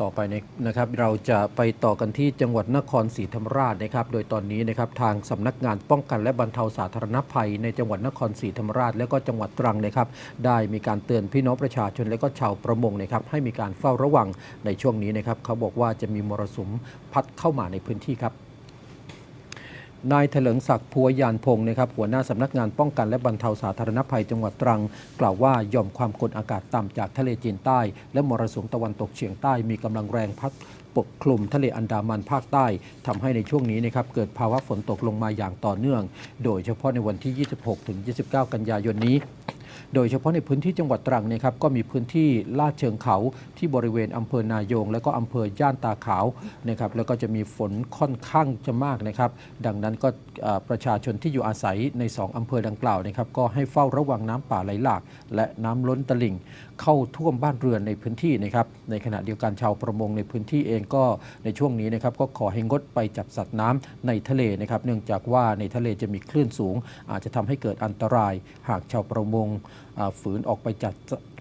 ต่อไปนนะครับเราจะไปต่อกันที่จังหวัดนครศรีธรรมราชนะครับ โดยตอนนี้นะครับทางสำนักงานป้องกันและบรรเทาสาธารณภัย ในจังหวัดนครศรีธรรมราช และก็จังหวัดตรังนะครับ ได้มีการเตือนพี่น้องประชาชนและก็ชาวประมงนะครับให้มีการเฝ้าระวังในช่วงนี้นะครับเขาบอกว่าจะมีมรสุมพัดเข้ามาในพื้นที่ครับ นายเถลิงศักดิ์พัวยานพงศ์นะครับหัวหน้าสำนักงานป้องกันและบรรเทาสาธารณภัยจังหวัดตรัง กล่าวว่าย่อมความกดอากาศต่ำจากทะเลจีนใต้ และมรสุมตะวันตกเฉียงใต้มีกำลังแรงพัดปกคลุมทะเลอันดามันภาคใต้ ทำให้ในช่วงนี้นะครับเกิดภาวะฝนตกลงมาอย่างต่อเนื่อง โดยเฉพาะในวันที่ 26-29 กันยายนนี้ โดยเฉพาะในพื้นที่จังหวัดตรังเนะครับก็มีพื้นที่ลาดเชิงเขาที่บริเวณอำเภอนายง และก็อำเภอย่านตาขาวนะครับแล้วก็จะมีฝนค่อนข้างจะมากนะครับ ดังนั้นก็ประชาชนที่อยู่อาศัยใน 2 อำเภอดังกล่าวนะครับก็ให้เฝ้าระวังน้ำป่าไหลหลาก และน้ำล้นตลิ่ง เข้าท่วมบ้านเรือนในพื้นที่นะครับในขณะเดียวกันชาวประมงในพื้นที่เองก็ในช่วงนี้นะครับก็ขอให้งดไปจับสัตว์น้ำในทะเลนะครับ เนื่องจากว่าในทะเลจะมีคลื่นสูง อาจจะทำให้เกิดอันตราย หากชาวประมงฝืนออกไปจับ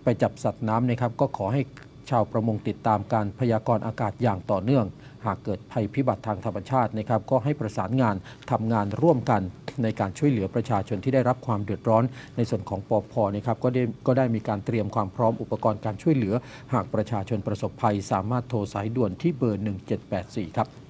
ไปจับสัตว์น้ำนะครับ ก็ขอให้ชาวประมงติดตามการพยากรณ์อากาศอย่างต่อเนื่อง หากเกิดภัยพิบัติทางธรรมชาตินะครับ ก็ให้ประสานงานทำงานร่วมกันในการช่วยเหลือประชาชนที่ได้รับความเดือดร้อน ในส่วนของปอพนะครับก็ได้ก็ได้มีการเตรียมความพร้อมอุปกรณ์การช่วยเหลือ หากประชาชนประสบภัย สามารถโทรสายด่วนที่เบอร์ 1784 ครับ